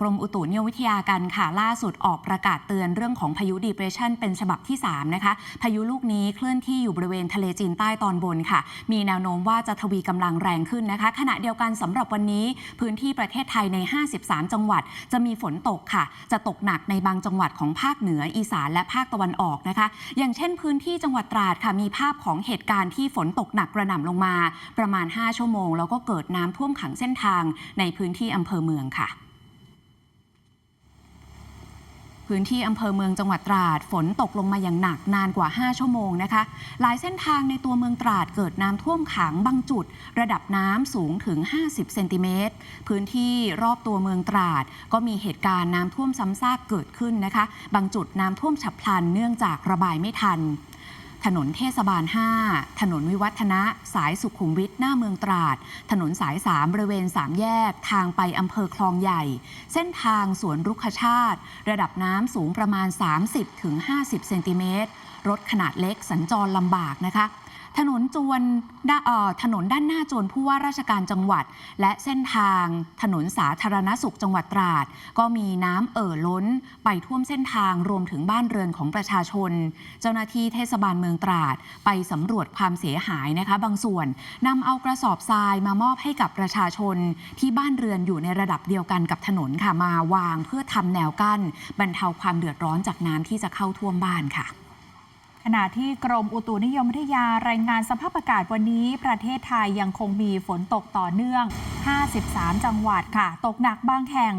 กรมอุตุนิยมวิทยากันค่ะ ล่าสุดออกประกาศเตือนเรื่องของพายุดีเพรสชันเป็นฉบับที่ 3 นะคะ พายุลูกนี้เคลื่อนที่อยู่บริเวณทะเลจีนใต้ตอนบนค่ะ มีแนวโน้มว่าจะทวีกำลังแรงขึ้นนะคะ ขณะเดียวกันสำหรับวันนี้ พื้นที่ประเทศไทยใน 53 จังหวัด จะมีฝนตกค่ะ จะตกหนักในบางจังหวัดของภาคเหนืออีสานและภาคตะวันออกนะคะ อย่างเช่น พื้นที่จังหวัดตราดค่ะมีภาพของเหตุการณ์ที่ฝนตกหนักกระหน่ำลงมา ประมาณ 5 ชั่วโมง แล้วก็เกิดน้ำท่วมขังเส้นทาง ในพื้นที่อำเภอเมืองค่ะ พื้นที่อำเภอเมืองจังหวัดตราด ฝนตกลงมาอย่างหนักนานกว่า 5 ชั่วโมงนะคะ หลายเส้นทางในตัวเมืองตราดเกิดน้ำท่วมขังบางจุด ระดับน้ำสูงถึง 50 เซนติเมตร พื้นที่รอบตัวเมืองตราด ก็มีเหตุการณ์น้ำท่วมซ้ำซากเกิดขึ้นนะคะ บางจุดน้ำท่วมฉับพลันเนื่องจากระบายไม่ทัน ถนนเทศบาล 5 ถนนวิวัฒนะ สายสุขุมวิทหน้าเมืองตราด ถนนสาย 3 บริเวณ 3 แยก ทางไปอำเภอคลองใหญ่ เส้นทางสวนรุกขชาติ ระดับน้ำสูงประมาณ 30-50 เซนติเมตร รถขนาดเล็กสัญจรลำบากนะคะ ถนนจวนด้าเอ่อถนนด้านหน้าจวนผู้ว่าราชการจังหวัด และเส้นทางถนนสาธารณสุขจังหวัดตราด ก็มีน้ำเอ่อล้นไปท่วมเส้นทางรวมถึงบ้านเรือนของประชาชน เจ้าหน้าที่เทศบาลเมืองตราด ไปสำรวจความเสียหายนะคะ บางส่วนนำเอากระสอบทรายมามอบให้กับประชาชน ที่บ้านเรือนอยู่ในระดับเดียวกันกับถนนค่ะมาวางเพื่อทำแนวกั้น บรรเทาความเดือดร้อนจากน้ำที่จะเข้าท่วมบ้านค่ะ ณะที่กรมอุตุนิยมวิทยารายงานสภาพอากาศวันนี้ ประเทศไทยยังคงมีฝนตกต่อเนื่อง 53 จังหวัดค่ะ ตกหนักบางแห่ง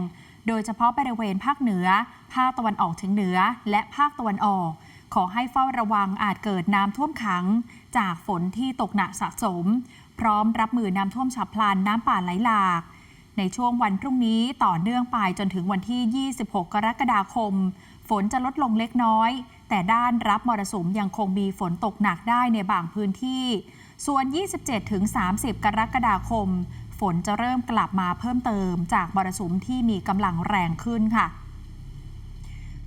โดยเฉพาะบริเวณภาคเหนือ ภาคตะวันออกเฉียงเหนือ และภาคตะวันออก ขอให้เฝ้าระวังอาจเกิดน้ำท่วมขัง จากฝนที่ตกหนักสะสม พร้อมรับมือน้ำท่วมฉับพลันน้ำป่าไหลหลาก ในช่วงวันพรุ่งนี้ต่อเนื่องไปจนถึงวันที่ 26 กรกฎาคม ฝนจะลดลงเล็กน้อย แต่ด้านรับมรสุมยังคงมีฝนตกหนักได้ในบางพื้นที่ ส่วน 27-30 กรกฎาคม ฝนจะเริ่มกลับมาเพิ่มเติมจากมรสุมที่มีกำลังแรงขึ้นค่ะ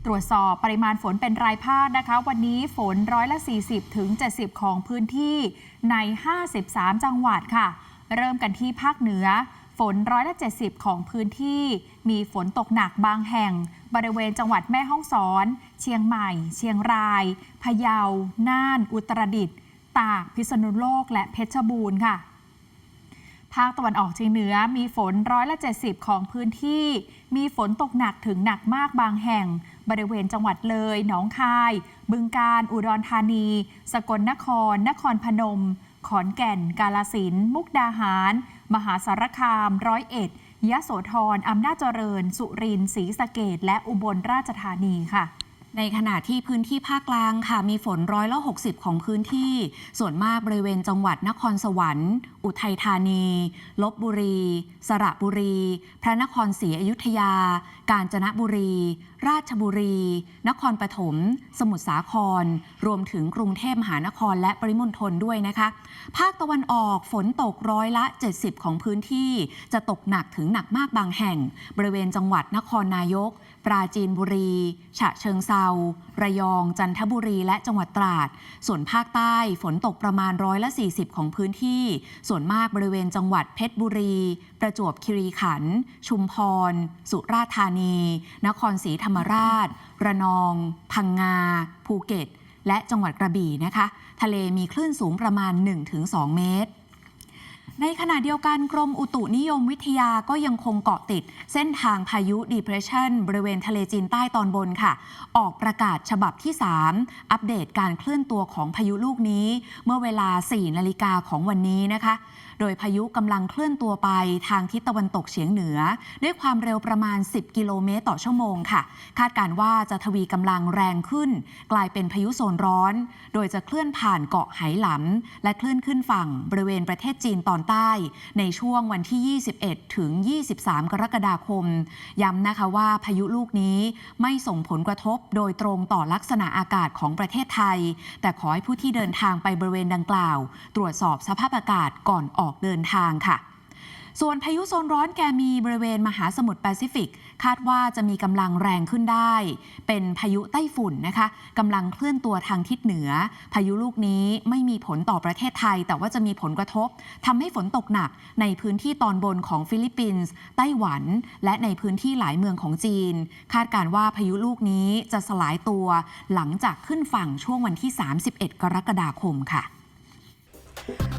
ตรวจสอบปริมาณฝนเป็นรายภาคนะคะ วันนี้ฝนร้อยละ 40 ถึง 70 ของพื้นที่ใน 53 จังหวัดค่ะ เริ่มกันที่ภาคเหนือ ฝนร้อยละ70 ของพื้นที่ มีฝนตกหนักบางแห่ง บริเวณจังหวัดแม่ฮ่องสอน เชียงใหม่ เชียงราย พะเยา น่าน อุตรดิตถ์ ตาก พิษณุโลก และเพชรบูรณ์ค่ะ ภาคตะวันออกเฉียงเหนือมีฝนร้อยละ70 ของพื้นที่ มีฝนตกหนักถึงหนักมากบางแห่ง บริเวณจังหวัดเลย หนองคาย บึงกาฬ อุดรธานี สกลนคร นครพนม ขอนแก่น กาลสิน มุกดาหาร มหาสารคามร้อยเอ็ดยะโสธรอำนาจเจริญ สุรินทร์ศรีสะเกดและอุบลราชธานีค่ะในขณะที่พื้นที่ภาคกลางค่ะมีฝนร้อยละ60 ของพื้นที่ ส่วนมากบริเวณจังหวัดนครสวรรค์ อุทัยธานี ลบบุรี สระบุรี พระนครศรีอยุธยา กาญจนบุรี ราชบุรี นครปฐม สมุทรสาคร รวมถึงกรุงเทพมหานครและปริมณฑลด้วยนะคะ ภาคตะวันออกฝนตกร้อยละ 70 ของพื้นที่ จะตกหนักถึงหนักมากบางแห่ง บริเวณจังหวัดนครนายก ปราจีนบุรี ฉะเชิงเซาระยอง จันทบุรี และจังหวัดตราด ส่วนภาคใต้ฝนตกประมาณร้อยละ 40 ของพื้นที่ ส่วนมากบริเวณจังหวัดเพชรบุรี ประจวบคีรีขันธ์ชุมพร สุราษฎร์ธานี นครศรีธรรมราช ระนอง พังงา ภูเก็ต และจังหวัดกระบี่นะคะ ทะเลมีคลื่นสูงประมาณ 1-2 เมตร ในขณะเดียวกันกรมอุตุนิยมวิทยาก็ยังคงเกาะติด เส้นทางพายุ depression บริเวณทะเลจีนใต้ตอนบนค่ะ ออกประกาศฉบับที่ 3 อัปเดตการเคลื่อนตัวของพายุลูกนี้ เมื่อเวลา 4 นาฬิกาของวันนี้นะคะ โดยพายุกำลังเคลื่อนตัวไปทางทิศตะวันตกเฉียงเหนือ ด้วยความเร็วประมาณ 10 กิโลเมตรต่อชั่วโมงค่ะ คาดการว่าจะทวีกำลังแรงขึ้น กลายเป็นพายุโซนร้อน โดยจะเคลื่อนผ่านเกาะไหหลำและเคลื่อนขึ้นฝั่งบริเวณประเทศจีนตอนใต้ ในช่วงวันที่ 21 ถึง 23 กรกฎาคม ย้ำนะคะว่าพายุลูกนี้ไม่ส่งผลกระทบโดยตรงต่อลักษณะอากาศของประเทศไทย แต่ขอให้ผู้ที่เดินทางไปบริเวณดังกล่าว ตรวจสอบสภาพอากาศก่อนออกเดินทางค่ะ ส่วนพายุโซนร้อนแกมีบริเวณมหาสมุทรแปซิฟิก คาดว่าจะมีกำลังแรงขึ้นได้ เป็นพายุไต้ฝุ่นนะคะกำลังเคลื่อนตัวทางทิศเหนือ พายุลูกนี้ไม่มีผลต่อประเทศไทย แต่ว่าจะมีผลกระทบทำให้ฝนตกหนักในพื้นที่ตอนบนของฟิลิปปินส์ไต้หวัน และในพื้นที่หลายเมืองของจีน คาดการว่าพายุลูกนี้จะสลายตัว หลังจากขึ้นฝั่งช่วงวันที่ 31 กรกฎาคมค่ะ